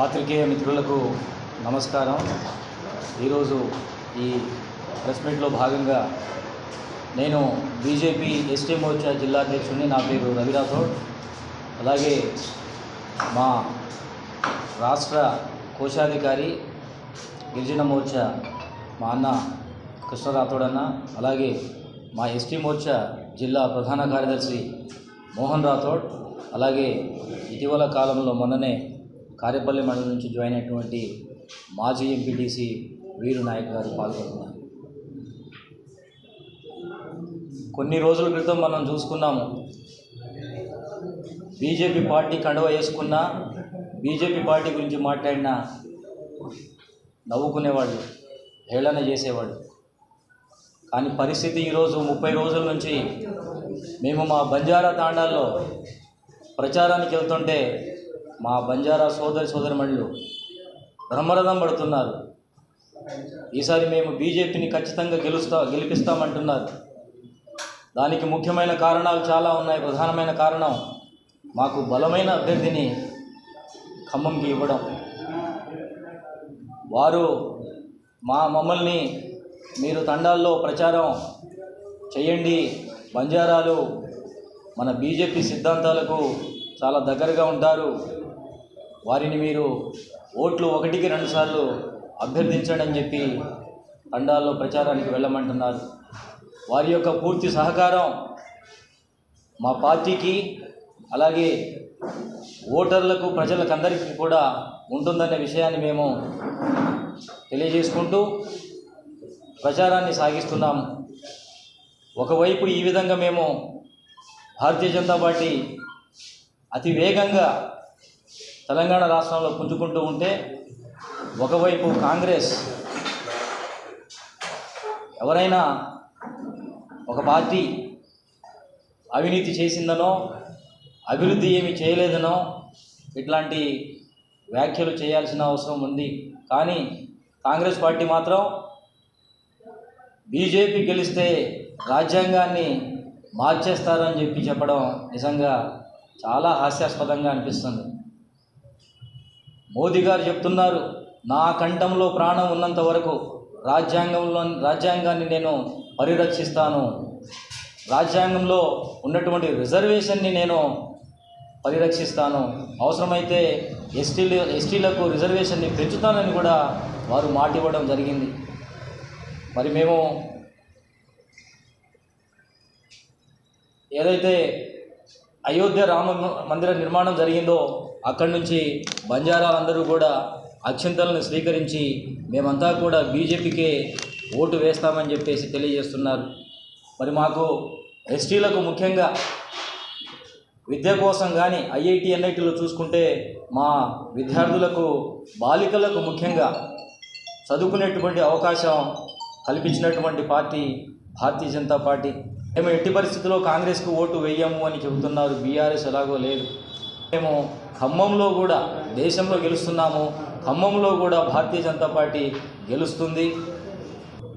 పాత్రికేయ మిత్రులకు నమస్కారం. ఈరోజు ఈ ప్రెస్ మీట్లో భాగంగా నేను బీజేపీ ఎస్టీ మోర్చా జిల్లా అధ్యక్షుడిని నా పేరు రవి రాథోడ్. అలాగే మా రాష్ట్ర కోశాధికారి గిరిజన మోర్చా మా అన్న కృష్ణ రాథోడ్ అన్న అలాగే మా ఎస్టీ మోర్చా జిల్లా ప్రధాన కార్యదర్శి మోహన్ రాథోడ్ అలాగే ఇటీవల కాలంలో మొన్ననే కారేపల్లి మండలం నుంచి జాయిన్ అయినటువంటి మాజీ ఎంపీటీసీ వీరు నాయక్ గారు పాల్గొన్నారు. కొన్ని రోజుల క్రితం మనం చూసుకున్నాము బీజేపీ పార్టీ కండవ వేసుకున్న బీజేపీ పార్టీ గురించి మాట్లాడిన నవ్వుకునేవాళ్ళు హేళన చేసేవాడు కానీ పరిస్థితి ఈరోజు ముప్పై రోజుల నుంచి మేము మా బంజారా తాండాల్లో ప్రచారానికి వెళ్తుంటే మా బంజారా సోదరి సోదరిమణులు బ్రహ్మరథం పడుతున్నారు. ఈసారి మేము బీజేపీని ఖచ్చితంగా గెలుస్తా గెలిపిస్తామంటున్నారు. దానికి ముఖ్యమైన కారణాలు చాలా ఉన్నాయి. ప్రధానమైన కారణం మాకు బలమైన అభ్యర్థిని ఖమ్మంకి ఇవ్వడం. వారు మా మమ్మల్ని మీరు తండాల్లో ప్రచారం చేయండి. బంజారాలు మన బీజేపీ సిద్ధాంతాలకు చాలా దగ్గరగా ఉంటారు. వారిని మీరు ఓట్లు ఒకటికి రెండుసార్లు అభ్యర్థించండి అని చెప్పి తండాల్లో ప్రచారానికి వెళ్ళమంటున్నారు. వారి యొక్క పూర్తి సహకారం మా పార్టీకి అలాగే ఓటర్లకు ప్రజలకు అందరికీ కూడా ఉంటుందనే విషయాన్ని మేము తెలియజేసుకుంటూ ప్రచారాన్ని సాగిస్తున్నాము ఒకవైపు ఈ విధంగా మేము భారతీయ జనతా పార్టీ అతి వేగంగా తెలంగాణ రాష్ట్రంలో పుంజుకుంటూ ఉంటే ఒకవైపు కాంగ్రెస్ ఎవరైనా ఒక పార్టీ అవినీతి చేసిందనో అభివృద్ధి ఏమి చేయలేదనో ఇట్లాంటి వ్యాఖ్యలు చేయాల్సిన అవసరం ఉంది. కానీ కాంగ్రెస్ పార్టీ మాత్రం బీజేపీ గెలిస్తే రాజ్యాంగాన్ని మార్చేస్తారని చెప్పి చెప్పడం నిజంగా చాలా హాస్యాస్పదంగా అనిపిస్తుంది. మోదీ గారు చెప్తున్నారు నా కంఠంలో ప్రాణం ఉన్నంత వరకు రాజ్యాంగంలో రాజ్యాంగాన్ని నేను పరిరక్షిస్తాను. రాజ్యాంగంలో ఉన్నటువంటి రిజర్వేషన్ని నేను పరిరక్షిస్తాను. అవసరమైతే ఎస్టీలు ఎస్టీలకు రిజర్వేషన్ని పెంచుతానని కూడా వారు మాట ఇవ్వడం జరిగింది. మరి మేము ఏదైతే అయోధ్య రామ మందిర నిర్మాణం జరిగిందో అక్కడి నుంచి బంజారాలందరూ కూడా అక్షింతలను స్వీకరించి మేమంతా కూడా బీజేపీకే ఓటు వేస్తామని చెప్పేసి తెలియజేస్తున్నారు. మరి మాకు ఎస్టీలకు ముఖ్యంగా విద్య కోసం కానీ ఐఐటి ఎన్ఐటీలో చూసుకుంటే మా విద్యార్థులకు బాలికలకు ముఖ్యంగా చదువుకునేటువంటి అవకాశం కల్పించినటువంటి పార్టీ భారతీయ జనతా పార్టీ. మేము ఎట్టి పరిస్థితుల్లో కాంగ్రెస్కు ఓటు వేయము అని చెబుతున్నారు. బీఆర్ఎస్ ఎలాగో లేదు. మేము ఖమ్మంలో కూడా దేశంలో గెలుస్తున్నాము. ఖమ్మంలో కూడా భారతీయ జనతా పార్టీ గెలుస్తుంది.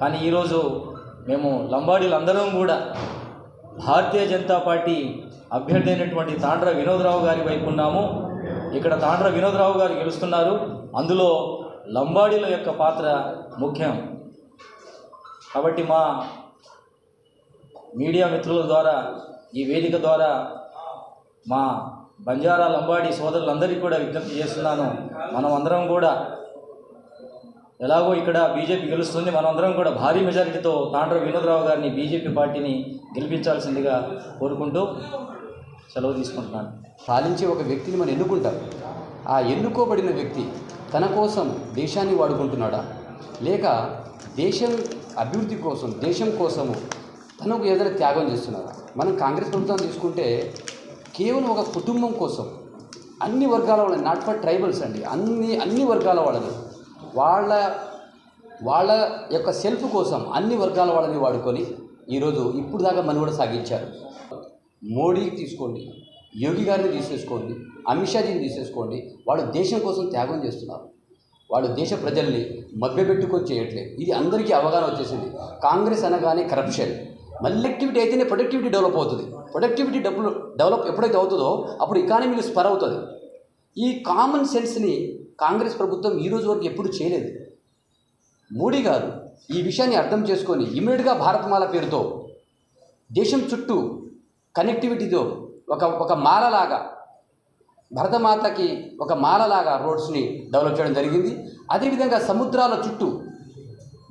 కానీ ఈరోజు మేము లంబాడీలందరం కూడా భారతీయ జనతా పార్టీ అభ్యర్థి అయినటువంటి తాండ్ర వినోదరావు గారి వైపు ఉన్నాము. ఇక్కడ తాండ్ర వినోదరావు గారు గెలుస్తున్నారు. అందులో లంబాడీల యొక్క పాత్ర ముఖ్యం. కాబట్టి మా మీడియా మిత్రుల ద్వారా ఈ వేదిక ద్వారా మా బంజారా లంబాడి సోదరులందరికీ కూడా విజ్ఞప్తి చేస్తున్నాను. మనం అందరం కూడా ఎలాగో ఇక్కడ బీజేపీ గెలుస్తుంది. మనమందరం కూడా భారీ మెజారిటీతో తాండ్ర వినోదరావు గారిని బీజేపీ పార్టీని గెలిపించాల్సిందిగా కోరుకుంటూ సెలవు తీసుకుంటున్నాను. పాలించే ఒక వ్యక్తిని మనం ఎన్నుకుంటాం. ఆ ఎన్నుకోబడిన వ్యక్తి తన కోసం దేశాన్ని వాడుకుంటున్నాడా? లేక దేశం అభివృద్ధి కోసం దేశం కోసము తనకు ఏదైనా త్యాగం చేస్తున్నారా మనం కాంగ్రెస్ ప్రభుత్వం తీసుకుంటే కేవలం ఒక కుటుంబం కోసం అన్ని వర్గాల వాళ్ళని నాట్ ఫర్ ట్రైబల్స్ అండి. అన్ని అన్ని వర్గాల వాళ్ళని వాళ్ళ వాళ్ళ యొక్క సెల్ఫ్ కోసం అన్ని వర్గాల వాళ్ళని వాడుకొని ఈరోజు ఇప్పుడు దాకా మనుగడ సాగించారు. మోడీకి తీసుకోండి యోగి గారిని తీసేసుకోండి అమిత్ షాజీని తీసేసుకోండి. వాళ్ళు దేశం కోసం త్యాగం చేస్తున్నారు. వాళ్ళు దేశ ప్రజల్ని మభ్యపెట్టుకొని చేయట్లేదు. ఇది అందరికీ అవగాహన వచ్చేసింది. కాంగ్రెస్ అనగానే కరప్షన్ మళ్ళీ యాక్టివిటీ అయితేనే ప్రొడక్టివిటీ డెవలప్ అవుతుంది. ప్రొడక్టివిటీ డబ్బులు డెవలప్ ఎప్పుడైతే అవుతుందో అప్పుడు ఎకానమీలో స్పర్ అవుతుంది. ఈ కామన్ సెన్స్ని కాంగ్రెస్ ప్రభుత్వం ఈ రోజు వరకు ఎప్పుడు చేయలేదు. మోడీ గారు ఈ విషయాన్ని అర్థం చేసుకొని ఇమీడియట్గా భారతమాల పేరుతో దేశం చుట్టూ కనెక్టివిటీతో ఒక ఒక మాలలాగా భరతమాతకి ఒక మాలలాగా రోడ్స్ని డెవలప్ చేయడం జరిగింది. అదేవిధంగా సముద్రాల చుట్టూ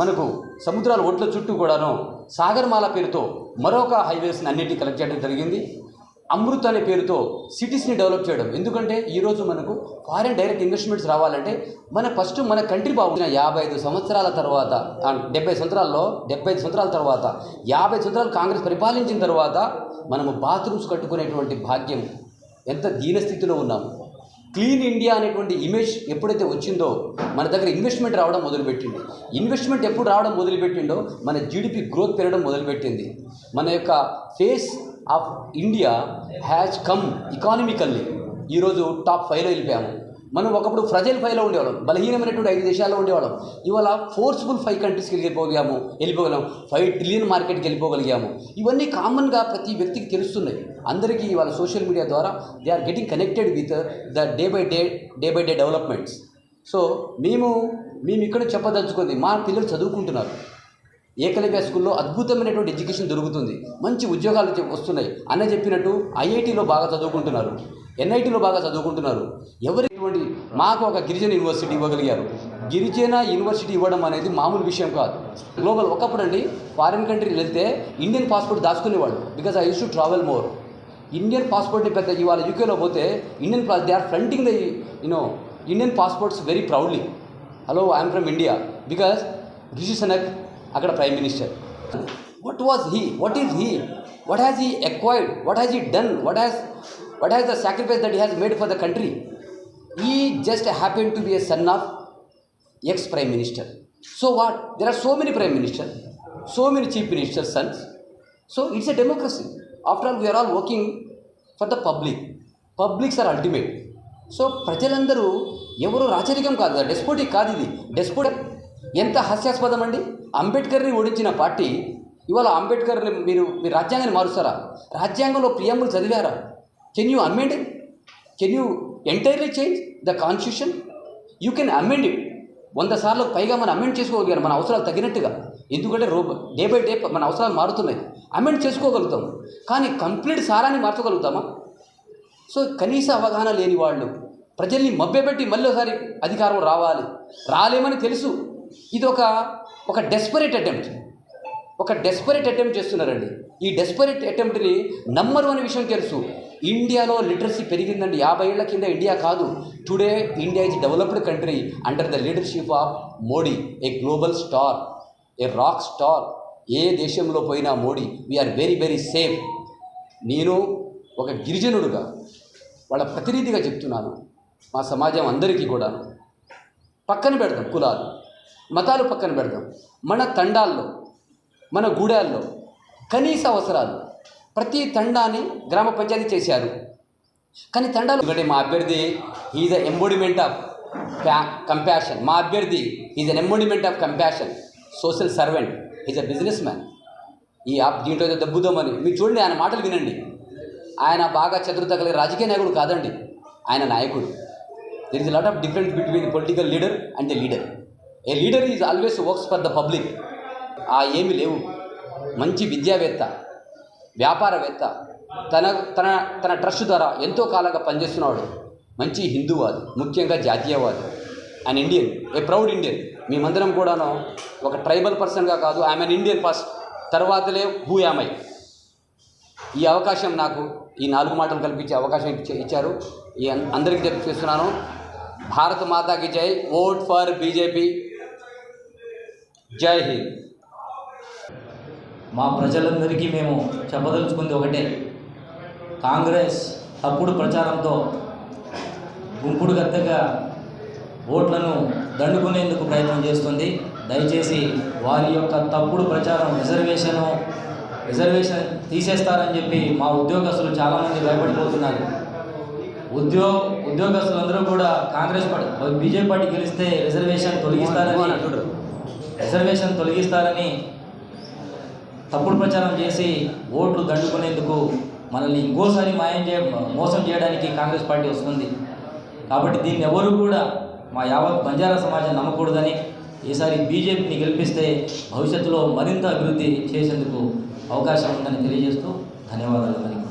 మనకు సముద్రాల ఒడ్ల చుట్టూ కూడాను సాగర్మాల పేరుతో మరొక హైవేస్ని అన్నిటిని కలెక్ట్ చేయడం జరిగింది. అమృత్ అనే పేరుతో సిటీస్ని డెవలప్ చేయడం. ఎందుకంటే ఈరోజు మనకు ఫారిన్ డైరెక్ట్ ఇన్వెస్ట్మెంట్స్ రావాలంటే మన ఫస్ట్ మన కంట్రీ బాగుంది యాభై ఐదు సంవత్సరాల తర్వాత డెబ్బై సంవత్సరాల్లో డెబ్బై ఐదు సంవత్సరాల తర్వాత యాభై సంవత్సరాలు కాంగ్రెస్ పరిపాలించిన తర్వాత మనము బాత్రూమ్స్ కట్టుకునేటువంటి భాగ్యం ఎంత దీనస్థితిలో ఉన్నాము. క్లీన్ ఇండియా అనేటువంటి ఇమేజ్ ఎప్పుడైతే వచ్చిందో మన దగ్గర ఇన్వెస్ట్మెంట్ రావడం మొదలుపెట్టింది. ఇన్వెస్ట్మెంట్ ఎప్పుడు రావడం మొదలుపెట్టిండో మన జీడిపి గ్రోత్ పెరగడం మొదలుపెట్టింది. మన యొక్క face of India has come economically ఈరోజు టాప్ ఫైవ్లో వెళ్ళిపోయాము. మనం ఒకప్పుడు ఫ్రజైల్ ఫైవ్లో ఉండేవాళ్ళం బలహీనమైనటువంటి ఐదు దేశాల్లో ఉండేవాళ్ళం. ఇవాళ ఫోర్స్ఫుల్ ఫైవ్ కంట్రీస్కి వెళ్ళిపోయాము వెళ్ళిపోగలం ఫైవ్ ట్రిలియన్ మార్కెట్కి వెళ్ళిపోగలిగాము. ఇవన్నీ కామన్గా ప్రతి వ్యక్తికి తెలుస్తున్నాయి. అందరికీ ఇవాళ సోషల్ మీడియా ద్వారా they are getting connected with the day by day day by day developments so మేము మేము ఇక్కడ చెప్పదలుచుకుంది మా పిల్లలు చదువుకుంటున్నారు. ఏకలవ్య స్కూల్లో అద్భుతమైనటువంటి ఎడ్యుకేషన్ దొరుకుతుంది. మంచి ఉద్యోగాలు వస్తున్నాయి. అన్న చెప్పినట్టు ఐఐటిలో బాగా చదువుకుంటున్నారు. ఎన్ఐటిలో బాగా చదువుకుంటున్నారు. ఎవరిటువంటి మాకు ఒక గిరిజన యూనివర్సిటీ ఇవ్వగలిగారు? గిరిజన యూనివర్సిటీ ఇవ్వడం అనేది మామూలు విషయం కాదు. గ్లోబల్ ఒకప్పుడు అండి ఫారిన్ కంట్రీకి వెళ్తే Indian passport దాచుకునేవాళ్ళు. Because I use to travel more. Indian పాస్పోర్ట్ని పెద్ద ఇవాళ యూకేలో పోతే Indian they are fronting the you know Indian passports very proudly. Hello I'm from India. Because Rishi Sunak అక్కడ prime minister. What was he what is he what has he acquired what has he done what has what has the sacrifice that he has made for the country ఈ just happen to be a son of ex prime minister so what there are so many prime minister so many chief minister sons so it's a democracy after all we are all working for the public publics are ultimate so ప్రజలందరూ ఎవరు రాచరికం కాదు డెస్పోటిక్ కాదు ఇది. డెస్పోటిక్ ఎంత హాస్యాస్పదం అండి అంబేద్కర్ని ఓడించిన పార్టీ ఇవాళ అంబేద్కర్ని మీరు మీ రాజ్యాంగాన్ని మారుస్తారా? రాజ్యాంగంలో ప్రియంబులు చదివారా? Can you amend it can you entirely change the constitution you can amend it వంద సార్లు పైగా మనం అమెండ్ చేసుకోగలిగారు మన అవసరాలు తగినట్టుగా. ఎందుకంటే రో డే బై డే మన అవసరాలు మారుతున్నాయి. అమెండ్ చేసుకోగలుగుతాం. కానీ కంప్లీట్ సారాన్ని మార్చగలుగుతామా? సో కనీస అవగాహన లేని వాళ్ళు ప్రజల్ని మభ్యపెట్టి మళ్ళీ ఒకసారి అధికారం రావాలి. రాలేమని తెలుసు. ఇది ఒక ఒక డెస్పరేట్ అటెంప్ట్ ఒక డెస్పరేట్ అటెంప్ట్ చేస్తున్నారండి. ఈ డెస్పరేట్ అటెంప్ట్ని నమ్మరు అనే విషయం తెలుసు. ఇండియాలో లిటరసీ పెరిగిందండి. యాభై ఏళ్ళ కింద ఇండియా కాదు. Today India is developed country under the leadership of Modi a global star a rock star ఏ దేశంలో పోయినా Modi we are very very safe నేను ఒక గిరిజనుడుగా వాళ్ళ ప్రతినిధిగా చెప్తున్నాను. మా సమాజం అందరికీ కూడాను. పక్కన పెడదాం కులాలు. మతాలు పక్కన పెడదాం. మన తండాల్లో మన గూడాల్లో కనీస అవసరాలు. ప్రతి తండాన్ని గ్రామ పంచాయతీ చేశారు. కానీ తండాలు ఎందుకంటే మా అభ్యర్థి is a embodiment of compassion మా అభ్యర్థి is an embodiment of compassion social servant is a business man ఈ యాప్ దీంట్లో ఏదో దబ్బుదామని మీరు చూడండి ఆయన మాటలు వినండి. ఆయన బాగా చతురత కలిగిన రాజకీయ నాయకుడు కాదండి. ఆయన నాయకుడు. There is lot of difference between political leader and the leader a leader is always works for the public ఆ ఏమి లేవు. మంచి విద్యావేత్త వ్యాపారవేత్త తన తన తన ట్రస్ట్ ద్వారా ఎంతో కాలంగా పనిచేస్తున్నాడు మంచి హిందూవాది ముఖ్యంగా జాతీయవాది. And Indian a proud Indian మేమందరం కూడాను ఒక ట్రైబల్ పర్సన్గా కాదు ఐఎమ్ అన్ ఇండియన్ ఫస్ట్ తర్వాతలే హూ యామై ఈ అవకాశం నాకు ఈ నాలుగు మాటలు కల్పించే అవకాశం ఇచ్చారు. ఈ అందరికీ చెప్పి చేస్తున్నాను భారత మాతాకి జై. ఓట్ ఫర్ బీజేపీ జై హింద్. మా ప్రజలందరికీ మేము చెప్పదలుచుకుంది ఒకటే. కాంగ్రెస్ తప్పుడు ప్రచారంతో గుంపుడు గత్తగా ఓట్లను దండుకునేందుకు ప్రయత్నం చేస్తుంది. దయచేసి వారి యొక్క తప్పుడు ప్రచారం రిజర్వేషను రిజర్వేషన్ తీసేస్తారని చెప్పి మా ఉద్యోగస్తులు చాలామంది భయపడిపోతున్నారు. ఉద్యో ఉద్యోగస్తులందరూ కూడా కాంగ్రెస్ పార్టీ బీజేపీ పార్టీ గెలిస్తే రిజర్వేషన్ తొలగిస్తారని రిజర్వేషన్ తొలగిస్తారని తప్పుడు ప్రచారం చేసి ఓట్లు దండుకునేందుకు మనల్ని ఇంకోసారి మాయం చే మోసం చేయడానికి కాంగ్రెస్ పార్టీ వస్తుంది. కాబట్టి దీన్ని ఎవరు కూడా మా యావత్ బంజారా సమాజం నమ్మకూడదని ఈసారి బీజేపీని గెలిపిస్తే భవిష్యత్తులో మరింత అభివృద్ధి చేసేందుకు అవకాశం ఉందని తెలియజేస్తూ ధన్యవాదాలు మనకి